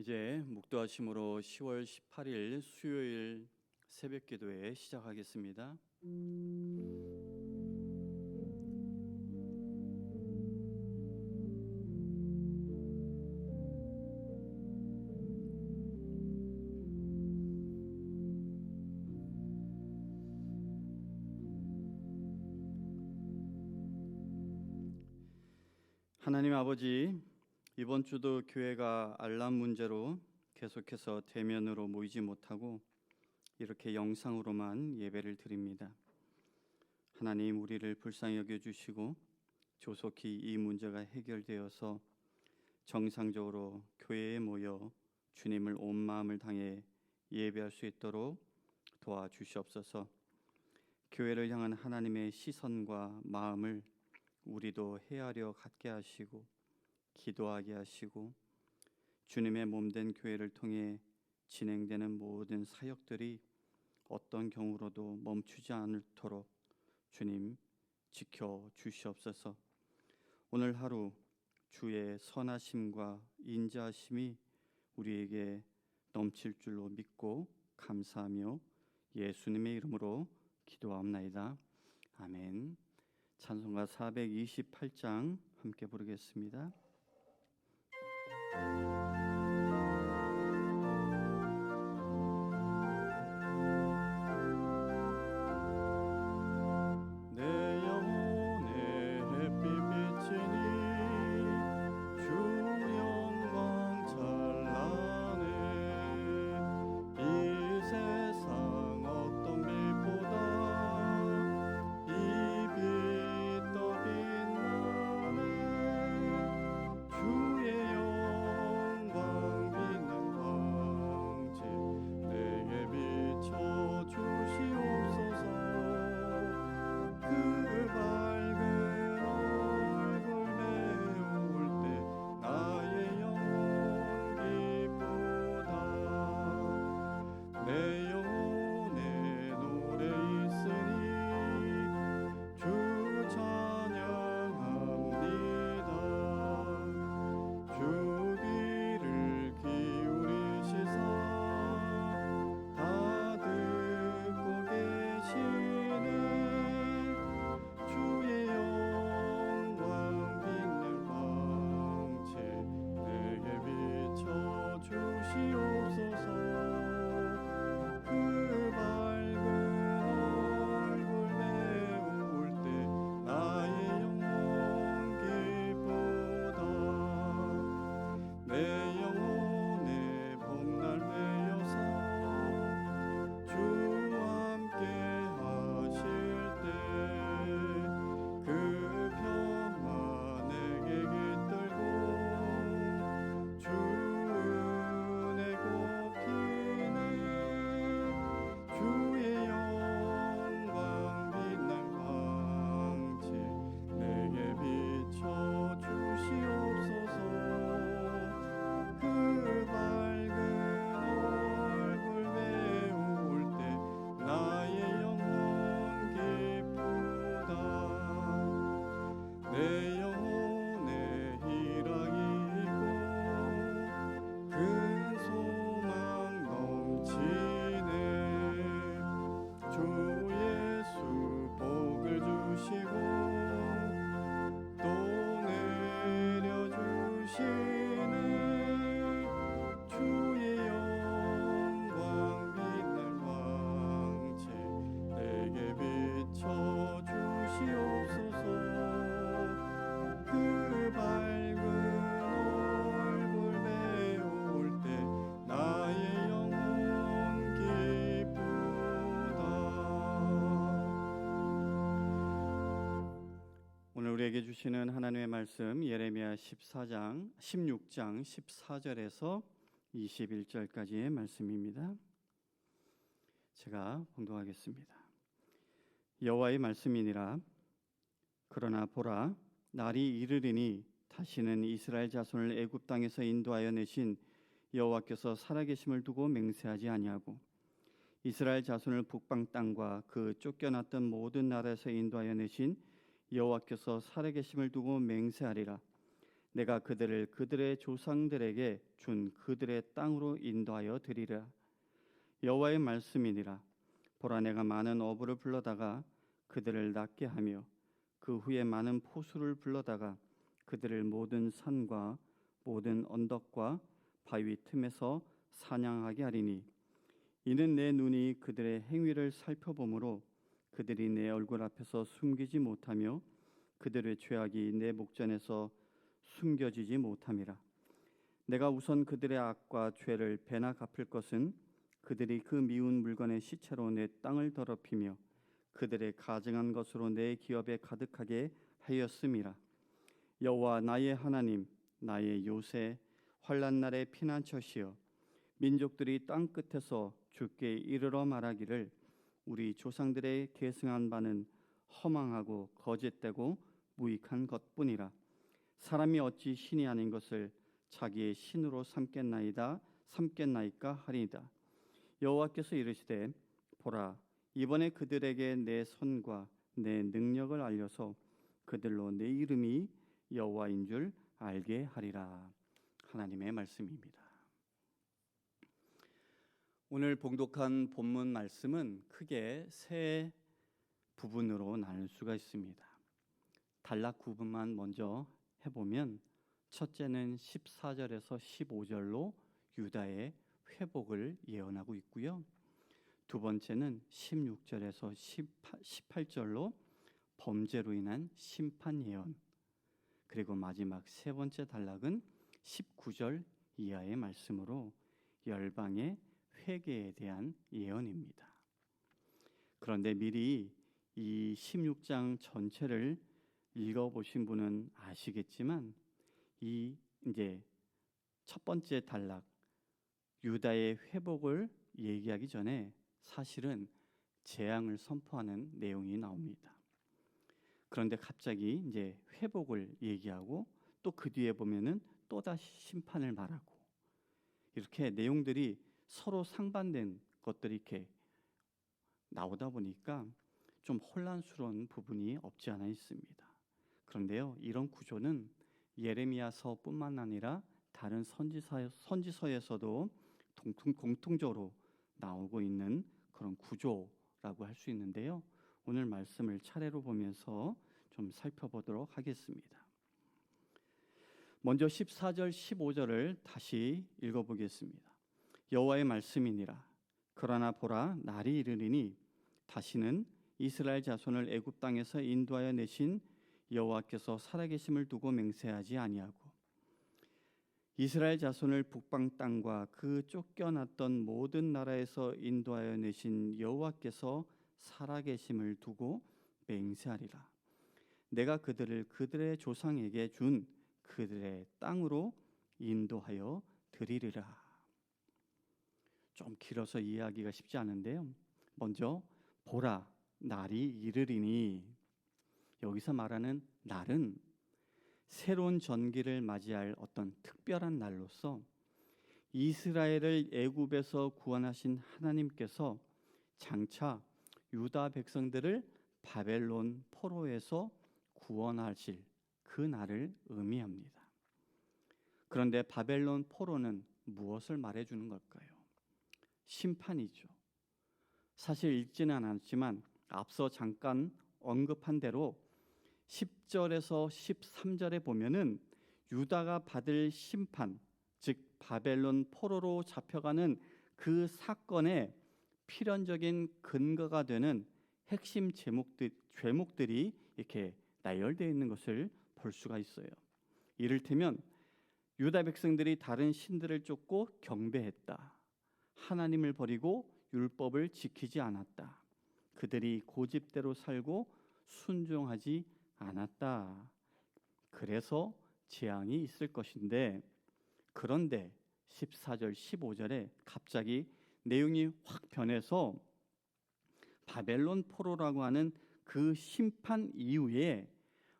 이제 묵도하심으로 10월 18일 수요일 새벽 기도회 시작하겠습니다. 하나님 아버지 이번 주도 교회가 알람 문제로 계속해서 대면으로 모이지 못하고 이렇게 영상으로만 예배를 드립니다. 하나님 우리를 불쌍히 여겨 주시고 조속히 이 문제가 해결되어서 정상적으로 교회에 모여 주님을 온 마음을 당해 예배할 수 있도록 도와주시옵소서. 교회를 향한 하나님의 시선과 마음을 우리도 헤아려 갖게 하시고 기도하게 하시고 주님의 몸된 교회를 통해 진행되는 모든 사역들이 어떤 경우로도 멈추지 않도록 주님 지켜 주시옵소서. 오늘 하루 주의 선하심과 인자하심이 우리에게 넘칠 줄로 믿고 감사하며 예수님의 이름으로 기도하옵나이다. 아멘. 찬송가 428장 함께 부르겠습니다. 내 우리에게 주시는 하나님의 말씀 예레미야 14장 16장 14절에서 21절까지의 말씀입니다. 제가 봉독하겠습니다. 여호와의 말씀이니라 그러나 보라 날이 이르리니 다시는 이스라엘 자손을 애굽 땅에서 인도하여 내신 여호와께서 살아계심을 두고 맹세하지 아니하고 이스라엘 자손을 북방 땅과 그 쫓겨났던 모든 나라에서 인도하여 내신 여호와께서 살아계심을 두고 맹세하리라. 내가 그들을 그들의 조상들에게 준 그들의 땅으로 인도하여 드리라. 여호와의 말씀이니라. 보라 내가 많은 어부를 불러다가 그들을 낫게 하며 그 후에 많은 포수를 불러다가 그들을 모든 산과 모든 언덕과 바위 틈에서 사냥하게 하리니 이는 내 눈이 그들의 행위를 살펴보므로 그들이 내 얼굴 앞에서 숨기지 못하며 그들의 죄악이 내 목전에서 숨겨지지 못함이라. 내가 우선 그들의 악과 죄를 배나 갚을 것은 그들이 그 미운 물건의 시체로 내 땅을 더럽히며 그들의 가증한 것으로 내 기업에 가득하게 하였음이라. 여호와 나의 하나님 나의 요새 환란 날의 피난처시여 민족들이 땅 끝에서 주께 이르러 말하기를 우리 조상들의 계승한 바는 허망하고 거짓되고 무익한 것뿐이라. 사람이 어찌 신이 아닌 것을 자기의 신으로 삼겠나이다 삼겠나이까 하리이다. 여호와께서 이르시되 보라 이번에 그들에게 내 손과 내 능력을 알려서 그들로 내 이름이 여호와인 줄 알게 하리라. 하나님의 말씀입니다. 오늘 봉독한 본문 말씀은 크게 세 부분으로 나눌 수가 있습니다. 단락 구분만 먼저 해보면 첫째는 14절에서 15절로 유다의 회복을 예언하고 있고요. 두 번째는 16절에서 18, 절로 범죄로 인한 심판 예언. 그리고 마지막 세 번째 단락은 19절 이하의 말씀으로 열방의 회개에 대한 예언입니다. 그런데 미리 이 16장 전체를 읽어 보신 분은 아시겠지만 이 이제 첫 번째 단락 유다의 회복을 얘기하기 전에 사실은 재앙을 선포하는 내용이 나옵니다. 그런데 갑자기 이제 회복을 얘기하고 또 그 뒤에 보면은 또 다시 심판을 말하고 이렇게 내용들이 서로 상반된 것들이 이렇게 나오다 보니까 좀 혼란스러운 부분이 없지 않아 있습니다. 그런데요, 이런 구조는 예레미야서뿐만 아니라 다른 선지서, 선지서에서도 공통, 공통 적으로 나오고 있는 그런 구조라고 할 수 있는데요. 오늘 말씀을 차례로 보면서 좀 살펴보도록 하겠습니다. 먼저 14절 15절을 다시 읽어보겠습니다. 여호와의 말씀이니라 그러나 보라 날이 이르리니 다시는 이스라엘 자손을 애굽 땅에서 인도하여 내신 여호와께서 살아계심을 두고 맹세하지 아니하고 이스라엘 자손을 북방 땅과 그 쫓겨났던 모든 나라에서 인도하여 내신 여호와께서 살아계심을 두고 맹세하리라. 내가 그들을 그들의 조상에게 준 그들의 땅으로 인도하여 드리리라. 좀 길어서 이해하기가 쉽지 않은데요. 먼저 보라 날이 이르리니 여기서 말하는 날은 새로운 전기를 맞이할 어떤 특별한 날로서 이스라엘을 애굽에서 구원하신 하나님께서 장차 유다 백성들을 바벨론 포로에서 구원하실 그 날을 의미합니다. 그런데 바벨론 포로는 무엇을 말해 주는 걸까요? 심판이죠. 사실 읽지는 않았지만 앞서 잠깐 언급한 대로 10절에서 13절에 보면은 유다가 받을 심판, 즉 바벨론 포로로 잡혀가는 그 사건의 필연적인 근거가 되는 핵심 제목들, 죄목들이 이렇게 나열되어 있는 것을 볼 수가 있어요. 이를테면 유다 백성들이 다른 신들을 쫓고 경배했다. 하나님을 버리고 율법을 지키지 않았다. 그들이 고집대로 살고 순종하지 않았다. 그래서 재앙이 있을 것인데 그런데 14절 15절에 갑자기 내용이 확 변해서 바벨론 포로라고 하는 그 심판 이후에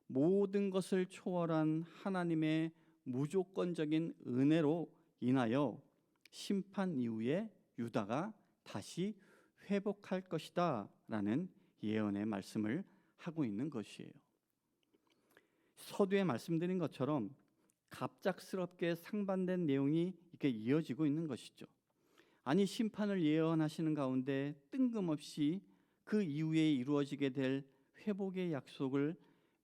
모든 것을 초월한 하나님의 무조건적인 은혜로 인하여 심판 이후에 유다가 다시 회복할 것이다 라는 예언의 말씀을 하고 있는 것이에요. 서두에 말씀드린 것처럼 갑작스럽게 상반된 내용이 이렇게 이어지고 있는 것이죠. 아니 심판을 예언하시는 가운데 뜬금없이 그 이후에 이루어지게 될 회복의 약속을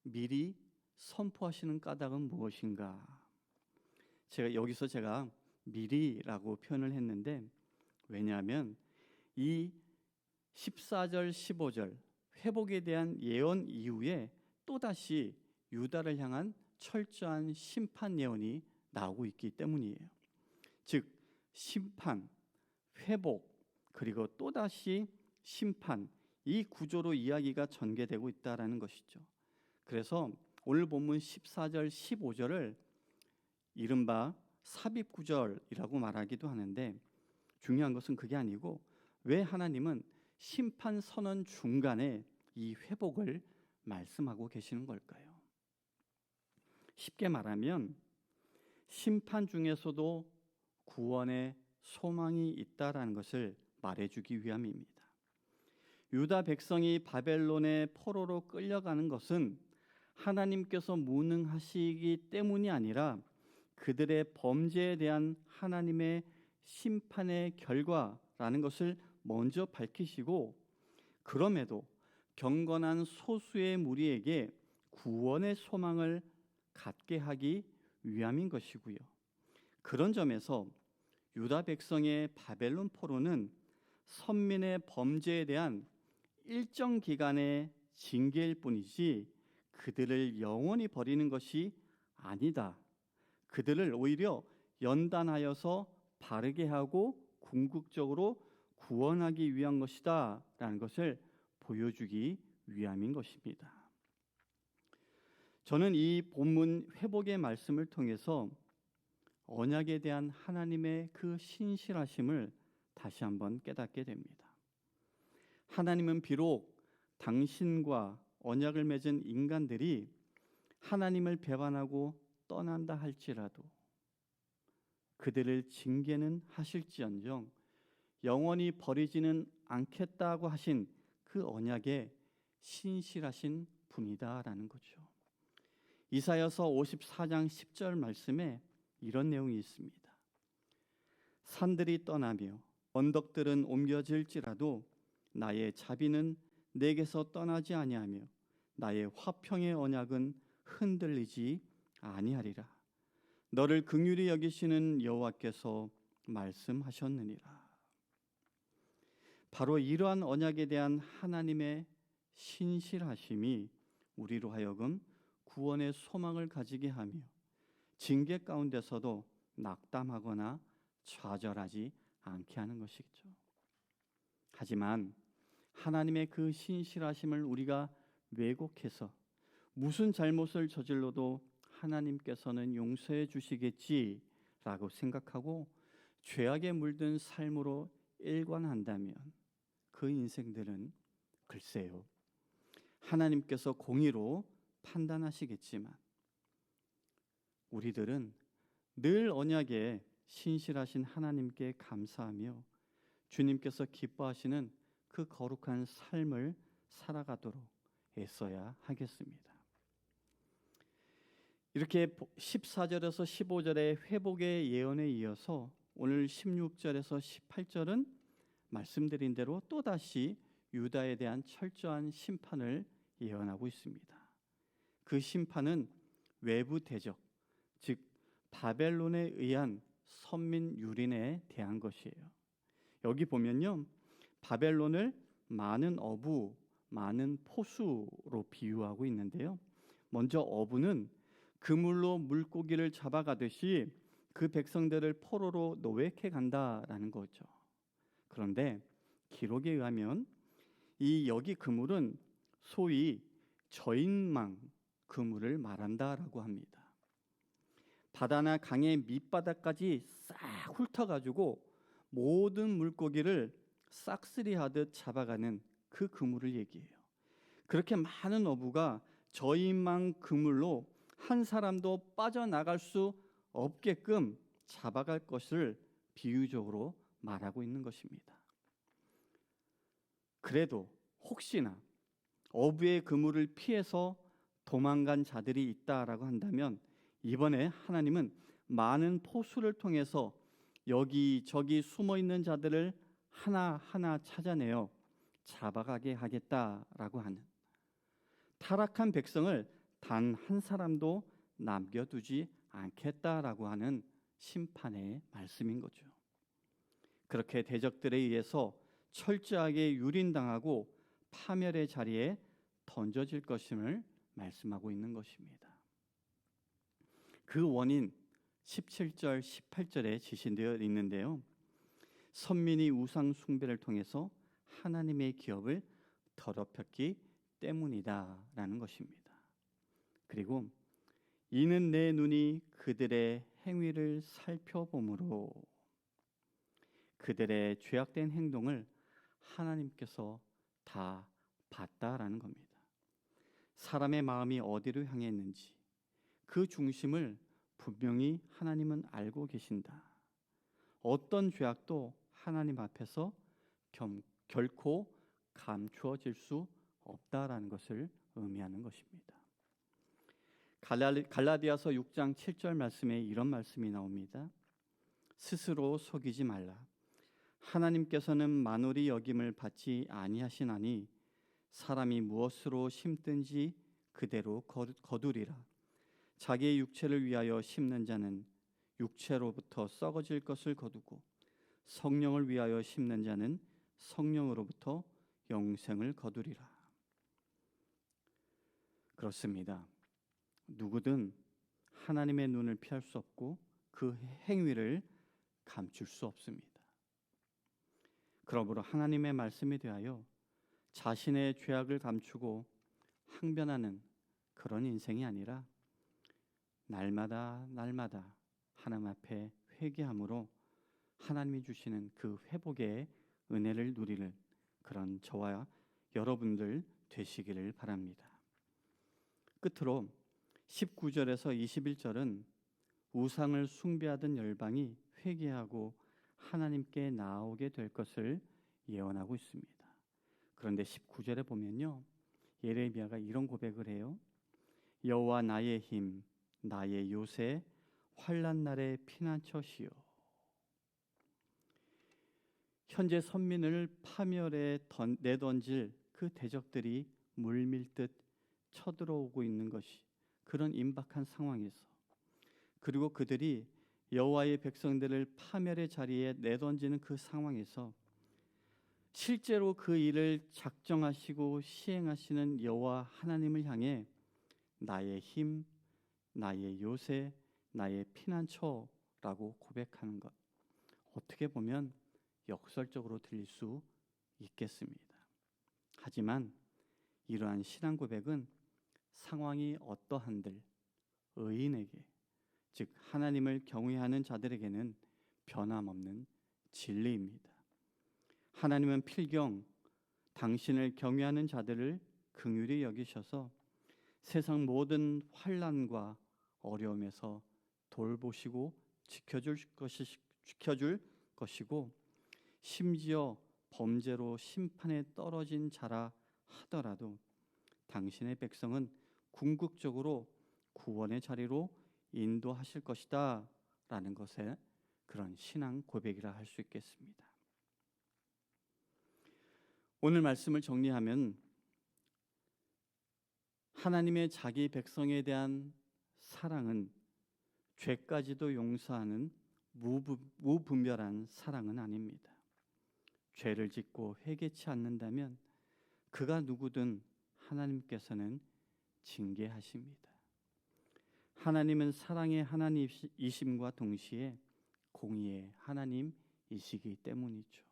미리 선포하시는 까닭은 무엇인가? 제가 여기서 제가 미리라고 표현을 했는데 왜냐하면 이 14절 15절 회복에 대한 예언 이후에 또다시 유다를 향한 철저한 심판 예언이 나오고 있기 때문이에요. 즉 심판, 회복 그리고 또다시 심판 이 구조로 이야기가 전개되고 있다라는 것이죠. 그래서 오늘 본문 14절 15절을 이른바 삽입 구절이라고 말하기도 하는데 중요한 것은 그게 아니고 왜 하나님은 심판 선언 중간에 이 회복을 말씀하고 계시는 걸까요? 쉽게 말하면 심판 중에서도 구원의 소망이 있다라는 것을 말해주기 위함입니다. 유다 백성이 바벨론의 포로로 끌려가는 것은 하나님께서 무능하시기 때문이 아니라 그들의 범죄에 대한 하나님의 심판의 결과라는 것을 먼저 밝히시고 그럼에도 경건한 소수의 무리에게 구원의 소망을 갖게 하기 위함인 것이고요. 그런 점에서 유다 백성의 바벨론 포로는 선민의 범죄에 대한 일정 기간의 징계일 뿐이지 그들을 영원히 버리는 것이 아니다. 그들을 오히려 연단하여서 바르게 하고 궁극적으로 구원하기 위한 것이다라는 것을 보여주기 위함인 것입니다. 저는 이 본문 회복의 말씀을 통해서 언약에 대한 하나님의 그 신실하심을 다시 한번 깨닫게 됩니다. 하나님은 비록 당신과 언약을 맺은 인간들이 하나님을 배반하고 떠난다 할지라도 그들을 징계는 하실지언정 영원히 버리지는 않겠다고 하신 그 언약에 신실하신 분이다라는 거죠. 이사여서 54장 10절 말씀에 이런 내용이 있습니다. 산들이 떠나며 언덕들은 옮겨질지라도 나의 자비는 내게서 떠나지 아니하며 나의 화평의 언약은 흔들리지 아니하리라. 너를 긍휼히 여기시는 여호와께서 말씀하셨느니라. 바로 이러한 언약에 대한 하나님의 신실하심이 우리로 하여금 구원의 소망을 가지게 하며 징계 가운데서도 낙담하거나 좌절하지 않게 하는 것이죠. 하지만 하나님의 그 신실하심을 우리가 왜곡해서 무슨 잘못을 저질러도 하나님께서는 용서해 주시겠지라고 생각하고 죄악에 물든 삶으로 일관한다면 그 인생들은 글쎄요. 하나님께서 공의로 판단하시겠지만 우리들은 늘 언약에 신실하신 하나님께 감사하며 주님께서 기뻐하시는 그 거룩한 삶을 살아가도록 애써야 하겠습니다. 이렇게 14절에서 15절의 회복의 예언에 이어서 오늘 16절에서 18절은 말씀드린 대로 또다시 유다에 대한 철저한 심판을 예언하고 있습니다. 그 심판은 외부 대적, 즉 바벨론에 의한 선민 유린에 대한 것이에요. 여기 보면요. 바벨론을 많은 어부, 많은 포수로 비유하고 있는데요. 먼저 어부는 그물로 물고기를 잡아가듯이 그 백성들을 포로로 노획해 간다라는 거죠. 그런데 기록에 의하면 이 여기 그물은 소위 저인망 그물을 말한다라고 합니다. 바다나 강의 밑바닥까지 싹 훑어가지고 모든 물고기를 싹쓸이 하듯 잡아가는 그 그물을 얘기해요. 그렇게 많은 어부가 저인망 그물로 한 사람도 빠져나갈 수 없게끔 잡아갈 것을 비유적으로 말하고 있는 것입니다. 그래도 혹시나 어부의 그물을 피해서 도망간 자들이 있다라고 한다면 이번에 하나님은 많은 포수를 통해서 여기 저기 숨어 있는 자들을 하나하나 찾아내어 잡아가게 하겠다라고 하는 타락한 백성을 단 한 사람도 남겨두지 않겠다라고 하는 심판의 말씀인 거죠. 그렇게 대적들에 의해서 철저하게 유린당하고 파멸의 자리에 던져질 것임을 말씀하고 있는 것입니다. 그 원인 17절 18절에 지신되어 있는데요. 선민이 우상 숭배를 통해서 하나님의 기업을 더럽혔기 때문이다라는 것입니다. 그리고 이는 내 눈이 그들의 행위를 살펴보므로 그들의 죄악된 행동을 하나님께서 다 봤다라는 겁니다. 사람의 마음이 어디로 향해 있는지 그 중심을 분명히 하나님은 알고 계신다. 어떤 죄악도 하나님 앞에서 겸, 결코 감추어질 수 없다라는 것을 의미하는 것입니다. 갈라디아서 6장 7절 말씀에 이런 말씀이 나옵니다. 스스로 속이지 말라. 하나님께서는 만월이 여김을 받지 아니하시나니 사람이 무엇으로 심든지 그대로 거두리라. 자기의 육체를 위하여 심는 자는 육체로부터 썩어질 것을 거두고 성령을 위하여 심는 자는 성령으로부터 영생을 거두리라. 그렇습니다. 누구든 하나님의 눈을 피할 수 없고 그 행위를 감출 수 없습니다. 그러므로 하나님의 말씀에 대하여 자신의 죄악을 감추고 항변하는 그런 인생이 아니라 날마다 날마다 하나님 앞에 회개함으로 하나님이 주시는 그 회복의 은혜를 누리는 그런 저와 여러분들 되시기를 바랍니다. 끝으로 19절에서 21절은 우상을 숭배하던 열방이 회개하고 하나님께 나오게 될 것을 예언하고 있습니다. 그런데 19절에 보면요. 예레미야가 이런 고백을 해요. 여호와 나의 힘 나의 요새 환란 날의 피난처시요 현재 선민을 파멸에 던, 내던질 그 대적들이 물밀듯 쳐들어오고 있는 것이 그런 임박한 상황에서 그리고 그들이 여호와의 백성들을 파멸의 자리에 내던지는 그 상황에서 실제로 그 일을 작정하시고 시행하시는 여호와 하나님을 향해 나의 힘, 나의 요새, 나의 피난처라고 고백하는 것. 어떻게 보면 역설적으로 들릴 수 있겠습니다. 하지만 이러한 신앙 고백은 상황이 어떠한들 의인에게 즉 하나님을 경외하는 자들에게는 변함없는 진리입니다. 하나님은 필경 당신을 경외하는 자들을 긍휼히 여기셔서 세상 모든 환란과 어려움에서 돌보시고 지켜줄 것이 지켜줄 것이고 심지어 범죄로 심판에 떨어진 자라 하더라도 당신의 백성은 궁극적으로 구원의 자리로 인도하실 것이다 라는 것에 그런 신앙 고백이라 할 수 있겠습니다. 오늘 말씀을 정리하면 하나님의 자기 백성에 대한 사랑은 죄까지도 용서하는 무분별한 사랑은 아닙니다. 죄를 짓고 회개치 않는다면 그가 누구든 하나님께서는 징계하십니다. 하나님은 사랑의 하나님이심과 동시에 공의의 하나님이시기 때문이죠.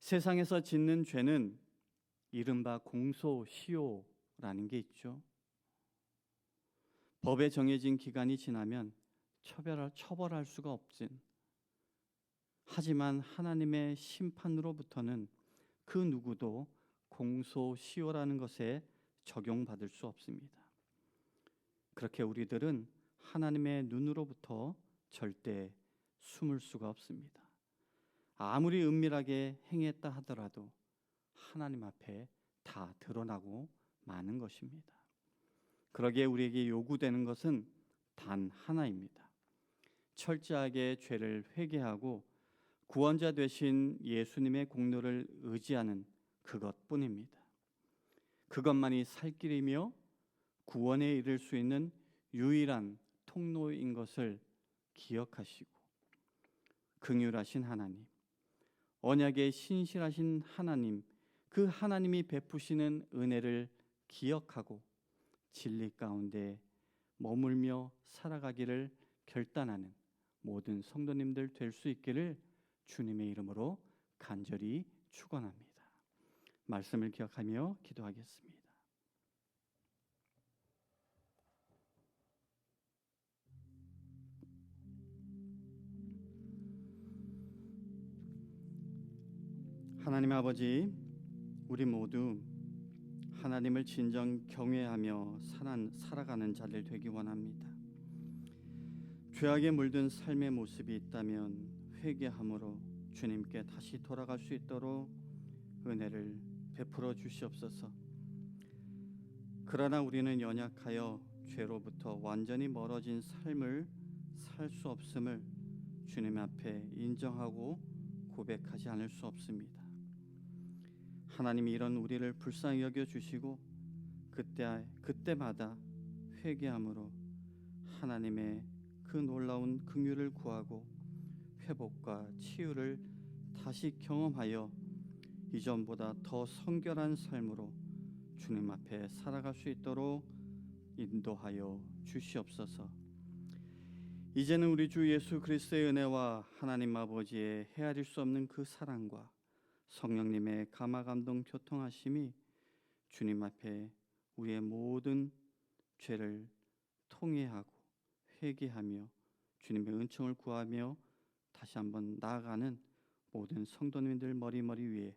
세상에서 짓는 죄는 이른바 공소시효라는 게 있죠. 법에 정해진 기간이 지나면 처벌할, 처벌할 수가 없진. 하지만 하나님의 심판으로부터는 그 누구도 공소시효라는 것에 적용받을 수 없습니다. 그렇게 우리들은 하나님의 눈으로부터 절대 숨을 수가 없습니다. 아무리 은밀하게 행했다 하더라도 하나님 앞에 다 드러나고 마는 것입니다. 그러기에 우리에게 요구되는 것은 단 하나입니다. 철저하게 죄를 회개하고 구원자 되신 예수님의 공로를 의지하는 그것뿐입니다. 그것만이 살 길이며 구원에 이를 수 있는 유일한 통로인 것을 기억하시고 긍휼하신 하나님, 언약의 신실하신 하나님, 그 하나님이 베푸시는 은혜를 기억하고 진리 가운데 머물며 살아가기를 결단하는 모든 성도님들 될 수 있기를 주님의 이름으로 간절히 축원합니다. 말씀을 기억하며 기도하겠습니다. 하나님 아버지, 우리 모두 하나님을 진정 경외하며 살아- 살아가는 자들 되기 원합니다. 죄악에 물든 삶의 모습이 있다면 회개함으로 주님께 다시 돌아갈 수 있도록 은혜를 베풀어 주시옵소서. 그러나 우리는 연약하여 죄로부터 완전히 멀어진 삶을 살 수 없음을 주님 앞에 인정하고 고백하지 않을 수 없습니다. 하나님이 이런 우리를 불쌍히 여겨 주시고 그때 그때마다 회개함으로 하나님의 그 놀라운 긍휼을 구하고 회복과 치유를 다시 경험하여 이전보다 더 성결한 삶으로 주님 앞에 살아갈 수 있도록 인도하여 주시옵소서. 이제는 우리 주 예수 그리스도의 은혜와 하나님 아버지의 헤아릴 수 없는 그 사랑과 성령님의 감화 감동 교통하심이 주님 앞에 우리의 모든 죄를 통회하고 회개하며 주님의 은총을 구하며 다시 한번 나아가는 모든 성도님들 머리머리 위에